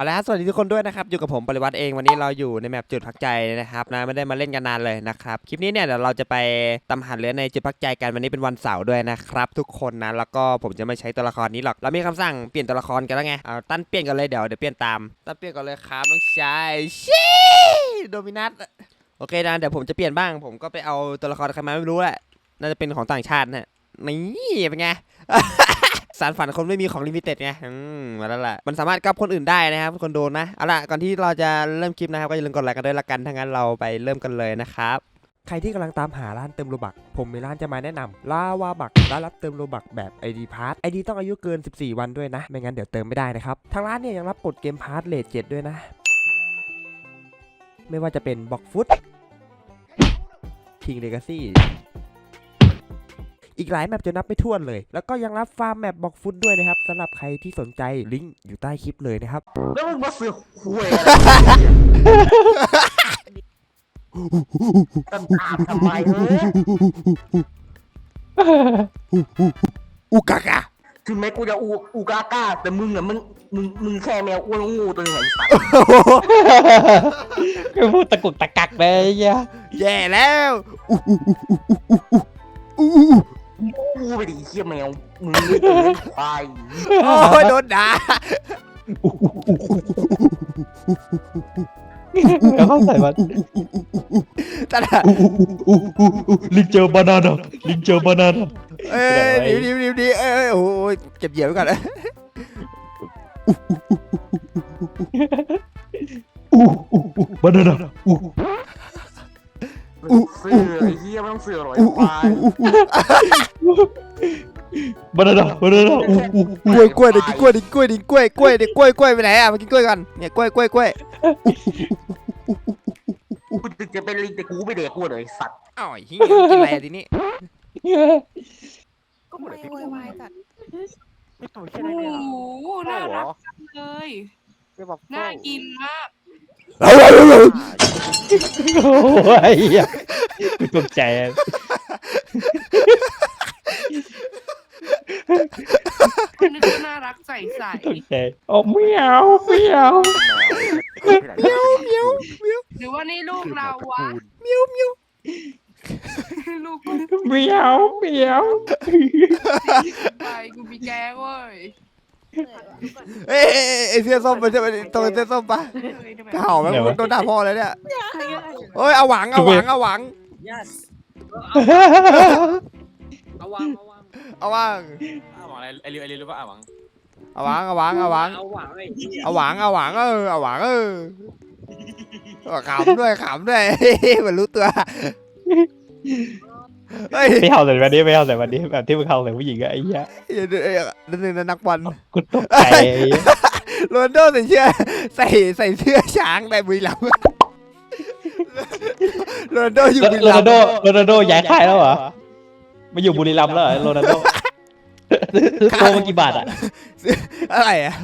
เอาละสวัสดีทุกคนด้วยนะครับ อยู่กับผมปริวัติเองวันนี้เราอยู่ในแมปจุดพักใจนะครับนะไม่ได้มาเล่นกันนานเลยนะครับ คลิปนี้เนี่ยเดี๋ยวเราจะไปตำหันเรือในจุดพักใจกันวันนี้เป็นวันเสาร์ด้วยนะครับ ทุกคนนะแล้วก็ผมจะไม่ใช้ตัวละครนี้หรอกเรามีคำสั่งเปลี่ยนตัวละครกันแล้วไงเอาตั้นเปลี่ยนกันเลยเดี๋ยวเดี๋ยวเปลี่ยนตามตั้นเปลี่ยนกันเลยครับน้องชายชีโดมินัสโอเคนะเดี๋ยวผมจะเปลี่ยนบ้าง ผมก็ไปเอาตัวละครใครมาไม่รู้แหละน่าจะเป็นของต่างชาตินะนี่เป็นไง สารฝันคนไม่มีของลิมิเต็ดไงอืมมาแล้วล่ะ มันสามารถกับคนอื่นได้นะครับคนโดนนะ เอาล่ะ ก่อนที่เราจะเริ่มคลิปนะครับ ก็อย่าลืมกดไลค์กันด้วยละกันถ้างั้นเราไปเริ่มกันเลยนะครับใครที่กำลังตามหาร้านเติมโลบัก ผมมีร้านจะมาแนะนำลาวาบักร้านรับเติมโลบักแบบ ID p a s s ID ต้องอายุเกิน 14 วันด้วยนะ ไม่งั้นเดี๋ยวเติมไม่ได้นะครับ ทางร้านเนี่ยยังรับกดเกมพาร์ทเลทเจ็ดด้วยนะ ไม่ว่าจะเป็นบ็อกฟุตคิงเลกาซี่ อีกหลายแมปจะนับไม่ถ้วนเลย แล้วก็ยังรับฟาร์มแมปบอกฟุตด้วยนะครับสำหรับใครที่สนใจลิงก์อยู่ใต้คลิปเลยนะครับ แล้วมึงมาเสือกคุยอะไรกันอาบทำไมเฮ้ยอุกากะถึงแม้กูจะอูอูกาก้าแต่มึงอะมึงมึงมึงแค่แมวอ้วนงูตัวหนึงไอ้สัตว์คือพูดตะกุกตะกักเลยไอ้เหี้ยแย่แล้วอู้อู้อู้อู้อู้ กูไปดิไอ้เหี้ยแมวมึงไม่ตื่นควายโอ้ยโดนด่าแล้วเข้าใส่มันตาดาลิงเจอบานาน่าลิงเจอบานาน่าเอ้ยดิวดิวดิวดิเอ้ยโอ้ยเก็บเหยียบไว้ก่อนอู้อู้อู้บานาน่า เสือไอ้เหี้ยไม่ต้องเสือหรอกไอ้ควายบานาน่าบานาน่าอู้อู้กล้วยกล้วยเด็กกิกล้วยเด็กกล้วยเด็กกล้วยกล้วยเด็กกล้วยกล้วยไปไหนอะมากินกล้วยกันเนี่ยกล้วยกล้วยกล้วยกูจะเป็นลิงแต่กูไม่เด็กกูเลยสัตว์อ้าวเฮียกินอะไรอะทีนี้ก็เหมือนไม่ไอ้โวยวายจัดพี่ตุ๋ยโอ้โหน่ารักจังเลยน่ากินมาก โอ้ยเหี้ยกูตกใจอะคนนึกว่าน่ารักใส่ใส่ตกใจโอ้เมียวเมียวเมียวเมียวหรือว่านี่ลูกเราวะเมียวเมียวลูกกูเมียวเมียว ไปกูมีแกงเว้ย เอ้ยเอ้ยเอ้ยไอ้เสื้อส้มมันจะเป็นตรงเสื้อส้มปะเฮ้ยทำไมกระเห่าไหมโดนด่าพ่อเลยเนี่ยเอ้ยเอาหวังเอาหวังเอาหวัง yes เอาวางเอาวางเอาหวังเอาวางอะไรไอริวไอริวรู้ป่ะเอาวางเอาหวังเอาหวังเอาหวังเอาวางไอ้เหี้ยเอาหวังเอาหวังเออเอาหวังเออเอาขำด้วยขำด้วย เหมือนรู้ตัว เฮ้ยไม่เอาใส่วันนี้ไม่เอาใส่วันนี้แบบที่มึงเอาใส่ผู้หญิงอะไอ้เหี้ยเดี๋ยวเดี๋ยวเดี๋ยวนั่นนึงนักบอลกูตกใจไอ้เหี้ยโรนลโดใส่เสื้อใส่ใส่เสื้อช้างในบุรีรัมย์โรนลโดอยู่บุรีโรรันัมลโดย์โรนัลโดย้ายค่ายแล้วเหรอมาอยู่บุรีรัมย์แล้วเหรอโรนัลโดซื้อตัวมากี่บาทอะอะไรอะ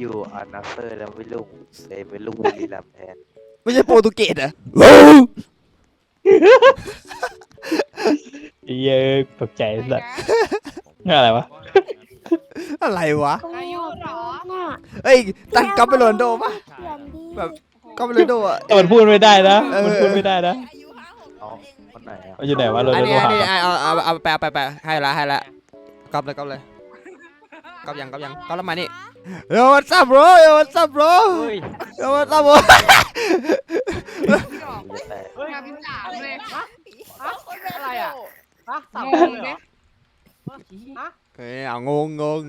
อยู่อานาเซอร์แล้วไม่ลุงเลยเป็นลุงบุรีรัมย์แทนไม่ใช่โปรตุเกสเหรอไอ้เหี้ยตกใจสัสอะไรวะ อะไรวะอายุเหรอเอ้ยตั้งก๊อปไปโรนลโดปะแบบก๊อปไปโรนลโดอะ แต่มันพูดไม่ได้นะ เออ มันพูดไม่ได้นะอายุห้าหกเอาคนไหนอะ มันอยู่ไหนวะโรอันนัลนี้โดอันหานี้เอาเอาเอาไปไปไปให้ละให้ละก๊อปเลยก๊อปเลยก๊อปยังก๊อปยังก๊อปแล้วมานี่โยวัตซับโบรโยวัตซับโบรเฮ้ยโยวัตซับโบรดอกมีแต่งานพิจารเลย อะไรอะฮะสามงคนงเลยเหรเนี่อยฮะเฮ้ยเอางงงง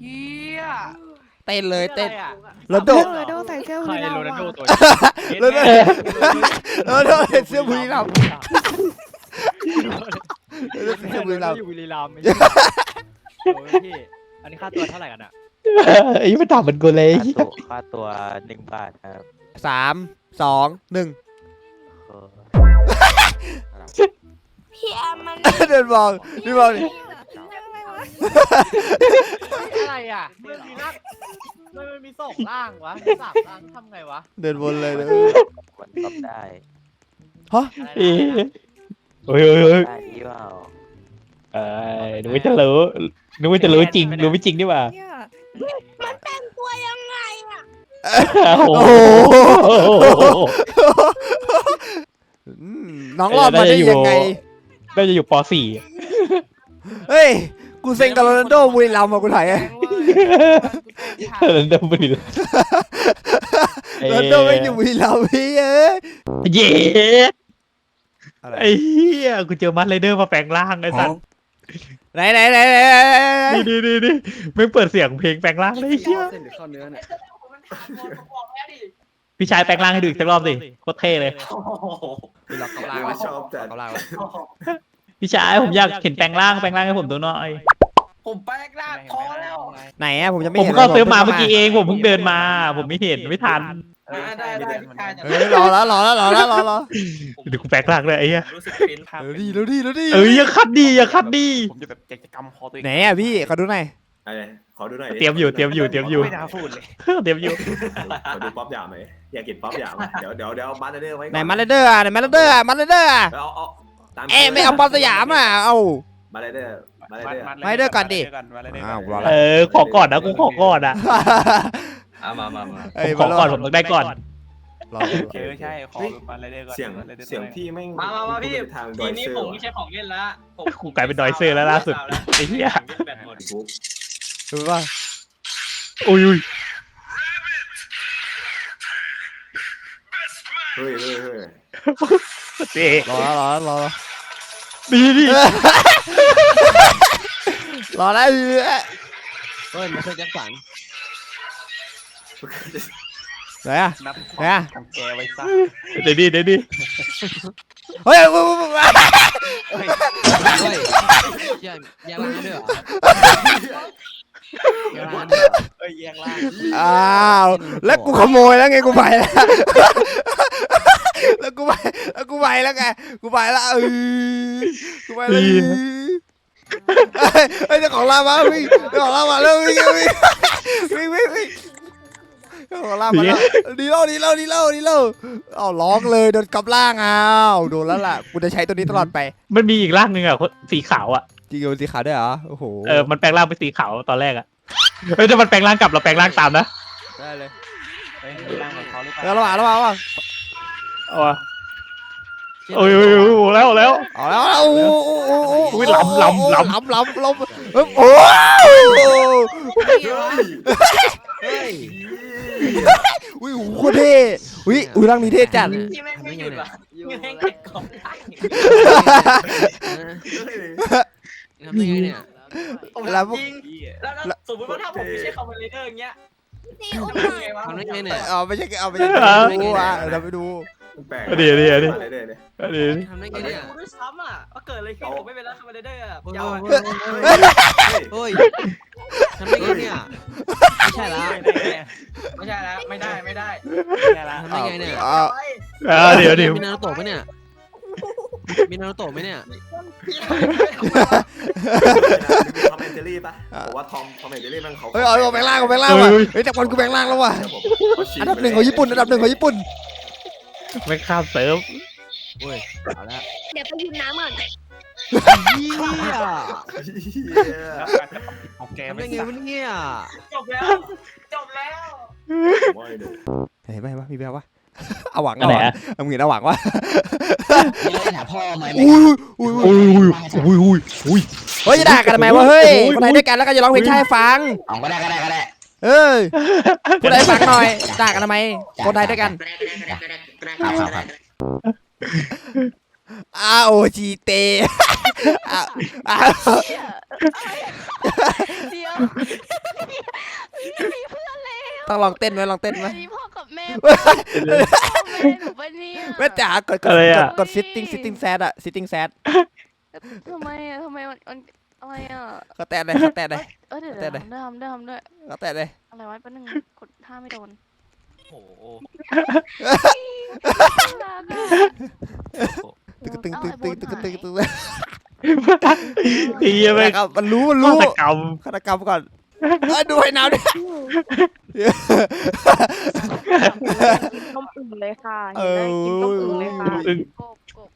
เฮียเต้นเลยเต้นอะไรอะโรนลโดโรนัลโดใส่เสื้อใครวีโรรานัลโดวะตัวโรนลโดโรนลโดใส่เสื้อบุรีรัมย์โรนลโดใส่เสื้อบุรีรัมย์อยู่บุรีรัมย์ไม่ใช่โอ้ยพี่อันนี้ค่าตัวเท่าไหร่กันอะไอ้ไม่ต่างเหมือนกูเลยค่าตัวค่าตัวหนึ่งบาทครับสามสองหนึ่ง พี่แอมมันเดินมองนี่มองดิอะไรอะมันมีร่างมันมันมีสองร่างวะสามร่างทำไงวะเดินวนเลยนะมันตอบได้อะไรเอ้ยนะโอ้ยโอ้ยโอ้ยได้ดีเปล่าเอ้ยหนูไม่จะรู้หนูไม่จะรู้จริงหนูไม่จริงดีกว่าเนี่ยมันแต่งตัวยังไงอะโอ้โอ้โหโหอืมน้องรอดมาได้ยังไง น่าจะอยู่ป .4 เฮ้ย กูเซ็งกับโรนัลโดบุรีรัมย์มากูถ่ายไงเออเดินไปดิโรนัลโดไม่อยู่บุรีรัมย์พี่เอ้ยเย้อะไรไอ้เหี้ยกูเจอมัดไรเดอร์มาแปลงร่างไอ้สัตว์ไหนไหนไหนไหนไหนไหนนี่นี่นี่นี่ไม่เปิดเสียงเพลงแปลงร่างเลยไอ้เหี้ย พี่ชายแปลงร่างให้ดูอีกสักรอบสิโคตรเท่เลยล็อกกำลังชอบจัดกำลังพี่ชายผมอยากเห็นแปลงร่างแปลงร่างให้ผมดูหน่อย ผมแปลกหน้าพอแล้วไหนอะผมจะไม่ผมเห็นก็ลยซื้อมาพิ่เมื่อกี้เองผมเพิ่งเดินมา ผมไม่เห็นไม่ทันได้ได้พี่ชายจะเฮ้ยรอแล้วรอแล้วรอแล้วรอแล้วเดี๋ยวกูแปลงร่างเลยไอ้เหี้ยรู้สึกเป็นภาพเดี๋ยวดีเดี๋ยวดีเดี๋ยวดีเอ้ยอย่าคัดดีอย่าคัดดี ผมจะแบบอยากจะกำคอตัวเองไหนอะพี่ขอดูหน่อยอะไรขอดูหน่อยดิเตรียมอยู่เตรียมอยู่เตรียมอยู่ ไม่น่าพูดเลย เตรียมอยู่ขอดูป๊อปยาไหม อยากกินป๊อปยาไหมเดี๋ยวเดี๋ยวเดี๋ยวบัตเดอร์ไว้ก่อนไหนมาเลเดอร์อะไหนมาเลเดอร์อะมาเลเดอร์อะเอาเอาตามเอ๊ะไม่เอาบอลสยามอะเอามาเลเดอร์มาเลเดอร์ไม่เด้อก่อนดิอ้าวรอละเออขอก่อนนะกูขอก่อนอะอะมามามาเอ้ยผมขอก่อนผมต้องได้ก่อน รอโอเคใช่ขอมาเลยได้ก่อนเสียงเสียงพี่แม่งมามามาพี่พูดไปทางดทีอยนี้เซอผมร์ไม่ใช่ของเล่นละผมกูกลายเป็นดอยเซอร์แล้วล่าสุดไอ้เหี้ยแบตหมดปุ๊บดูว่าอุ้ยอุ้ย เฮ้ยเฮ้ยเฮ้ยเจ๊รอแล้วรอแล้วรอแล้วดีดีรอแล้วเฮ้ยไม่ใช่แจ็คสันไหนอะนับไหนอะของแกไว้ซะเดี๋ยวดีเดี๋ยวดีเฮ้ยเฮ้ยเฮ้ยเฮ้ยเฮ้ยแย่แย่ร้านด้วยเหรอแย่ร้านด้วยเหรอเอ้ยแยงล่างอ้าวแล้วกูขโมยแล้วไงกูไปแล้วแล้วกูไปแล้วกู ไปแล้วไงกูไปแล้วเออกูไปแล้วเฮ้ยเฮ้ยเจ้าของร้านมาวิ่งเจ้าของร้านมาแล้ววิ่งวิ่งวิ่งวิ่งวิ่งเจ้าของร้านมาแล้วดีแล้วดีแล้วดีแล้วดีแล้วเอาร้องเลยโดนกลับล่างอ้าวโดนแล้วล่ะกูจะใช้ตัวนี้ตลอดไปมันมีอีกร่างหนึ่งอะสีขาวอะจริงเหรอสีขาวด้วยเหรอโอ้โหเออมันแปลงร่างเป็นสีขาวตอนแรกอะเฮ้ยถ้ามันแปลงร่างกลับเราแปลงร่างตามนะได้เลยเฮ้ยมีร่างของเขาหรือเปเออล่าระหว่างระหว่างระหว่างเอาวะ โอ้ยโอ้ยโอ้ยโอ้ยแล้วแล้ว เอาแล้วเอาโอ้โหโอ้โหโอ้โหอุ๊ยล้ำล้ำล้ำล้ำล้ำล้ำเฮ้ยโอ้โหเฮ้ยอุ้ยโอ้โหโคตรเท่อุ้ยอุ้ยร่างนี้เท่จัดที่แม่งไม่หยุดว่ะยังแม่งเก็บของได้ทำได้ไงเนี่ยผมแล้วจริงแล้วแล้วสมมติว่าถ้าผมไม่ใช่คอมเมดี้เดอร์อย่างเงี้ยนี่อุ้มทำหน่อยไงวะทำได้ไงเนี่ยเอาไม่ใช่เอาไม่ใช่ดูอะเราไปดู แปลกเดี๋ยวเดี๋ยวเดี๋ยวมาเลเดอร์เนี่ยอันนี้ทำได้ไงเนี่ยกูด้วยซ้ำอะว่าเกิดอะไรขึ้นผมไม่เป็นแล้วคอมเมดี้เดอร์อะโอ้ยยาวอะเฮ้ยทำได้ไงเนี่ยไม่ใช่ละไม่ใช่แล้วไม่ได้ไม่ได้แค่ละทำได้ไงเนี่ยเอาอ่าเดี๋ยวเดี๋ยวมีนารุโตะไหมเนี่ยมีนารุโตะไหมเนี่ยทอมแอนเจอรี่ปะบอกว่าทอมทอมแอนเจอรี่มันเขาเฮ้ยเอาแบงล่างเอาแบงล่างว่ะเฮ้ยแต่บอลกูแบงล่างแล้วว่ะเดี๋ยวผมเาฉีกอันดับหนึ่งของญี่ปุ่นอันดับหนึ่งของญี่ปุ่น ไม่ข้ามเซิร์ฟโอ้ยเอาละเดี๋ยวไปยืมน้ำก่อนเฮียแล้วการจะปิดของแกทำไม่ได้ไงซะวะเนี่ยจบแล้ว จบแล้วไม่เดี๋ยวเห็นไหมวะมีแวววะเอาหวังอันไหนอะเอาเงินเอาหวังวะหาพ่อไหมอุ้ยอุ้ยอุ้ยอุ้ยอุ้ยอุ้ยอุ้ยเฮ้ยจะด่ากันทำไมวะเฮ้ยคนไทยด้วยกันแล้วก็จะร้องเพลงชาติให้ฟังเอาก็ได้ก็ได้ก็ได้ เอ้ยคนไทยฟังหน่อยด่ากันทำไมคนไทยด้วยกันครับครับครับอาโอจีเตอะอะเดี๋ยวมีเพื่อนแล้วต้องลองเต้นไหมลองเต้นไหมมีพ่อกับแม่พ่อแม่หนูปะเนี่ยแม่จ๋ากดกดอะไรกอะดกด sitting sitting sad อะ sitting sad ทำไมอะทำไมมันมัน อะไรอะก็แตะเลยก็แตะเลย เออเดี๋ยวแต่เดี๋ยวไหนทำด้วยทำด้วยทำด้วยก็แตะเลย อะไรวะแป๊บนึงกดท่าไม่โดนโอ้โหน่ารักอะตึกตึงตึงตึงตึงตึงตึงไอ้เหี้ยไม่ครับมันรู้มันฆารู้ตกรรมฆาตกรรมก่อนเอ้ยดูให้น้ำดิต้มอึ่งเลยค่ะเอเห็นไหมอกินต้มอึ่งเลยค่ะอึ่งกบ